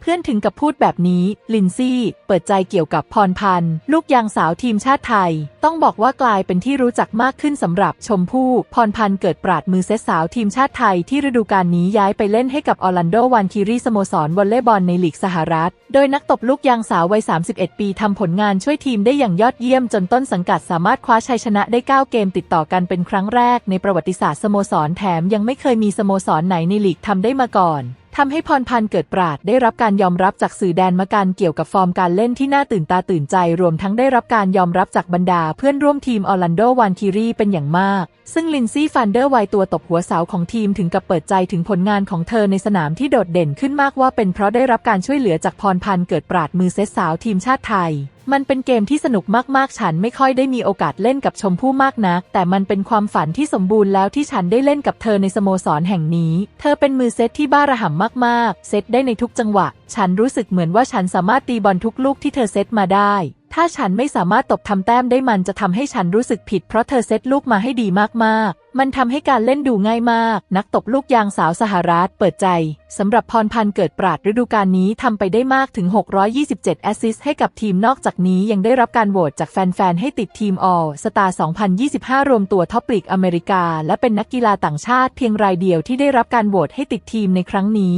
เพื่อนถึงกับพูดแบบนี้ ลินซี่ เปิดใจเกี่ยวกับพรพันธ์ ลูกยางสาวทีมชาติไทย ต้องบอกว่ากลายเป็นที่รู้จักมากขึ้นสำหรับชมพู่ พรพันธ์เกิดปราดมือเซตสาวทีมชาติไทยที่ฤดูกาลนี้ย้ายไปเล่นให้กับออร์แลนโดวันคิรีสโมสรวอลเลย์บอลในลีกสหรัฐ โดยนักตบลูกยางสาววัย 31 ปีทำผลงานช่วยทีมได้อย่างยอดเยี่ยมจนต้นสังกัดสามารถคว้าชัยชนะได้ 9 เกมติดต่อกันเป็นครั้งแรกในประวัติศาสตร์สโมสรแถมยังไม่เคยมีสโมสรไหนในลีกทำได้มาก่อน ทำให้พรพันธ์เกิดปราดได้รับการยอมรับจากสื่อแดนมาการเกี่ยวกับฟอร์มการเล่นที่น่าตื่นตาตื่นใจ รวมทั้งได้รับการยอมรับจากบรรดาเพื่อนร่วมทีมออร์แลนโดวานคิรีเป็นอย่างมาก ซึ่งลินซี่ฟันเดอร์ไวตัวตบหัวเสาของทีมถึงกับเปิดใจถึงผลงานของเธอในสนามที่โดดเด่นขึ้นมากว่าเป็นเพราะได้รับการช่วยเหลือจากพรพันธ์เกิดปราดมือเซตสาวทีมชาติไทยมันเป็นเกมที่สนุกมากๆ ฉันไม่ค่อยได้มีโอกาสเล่นกับชมพู่มากนัก แต่มันเป็นความฝันที่สมบูรณ์แล้วที่ฉันได้เล่นกับเธอในสโมสรแห่งนี้ เธอเป็นมือเซตที่บ้าระห่ำมากๆ เซตได้ในทุกจังหวะ ฉันรู้สึกเหมือนว่าฉันสามารถตีบอลทุกลูกที่เธอเซตมาได้ ถ้าฉันไม่สามารถตบทำแต้มได้มันจะทำให้ฉันรู้สึกผิดเพราะเธอเซตลูกมาให้ดีมากๆ มันทำให้การเล่นดูง่ายมาก นักตบลูกยางสาวสหรัฐเปิดใจสำหรับพรพันธ์เกิดปราดฤดูกาลนี้ทำไปได้มากถึง 627 แอสซิสต์ให้กับทีมนอกจากนี้ยังได้รับการโหวตจากแฟน ๆ ให้ติดทีม All Star 2025 รวมตัวท็อปลีกอเมริกา และเป็นนักกีฬาต่างชาติเพียงรายเดียวที่ได้รับการโหวตให้ติดทีมในครั้งนี้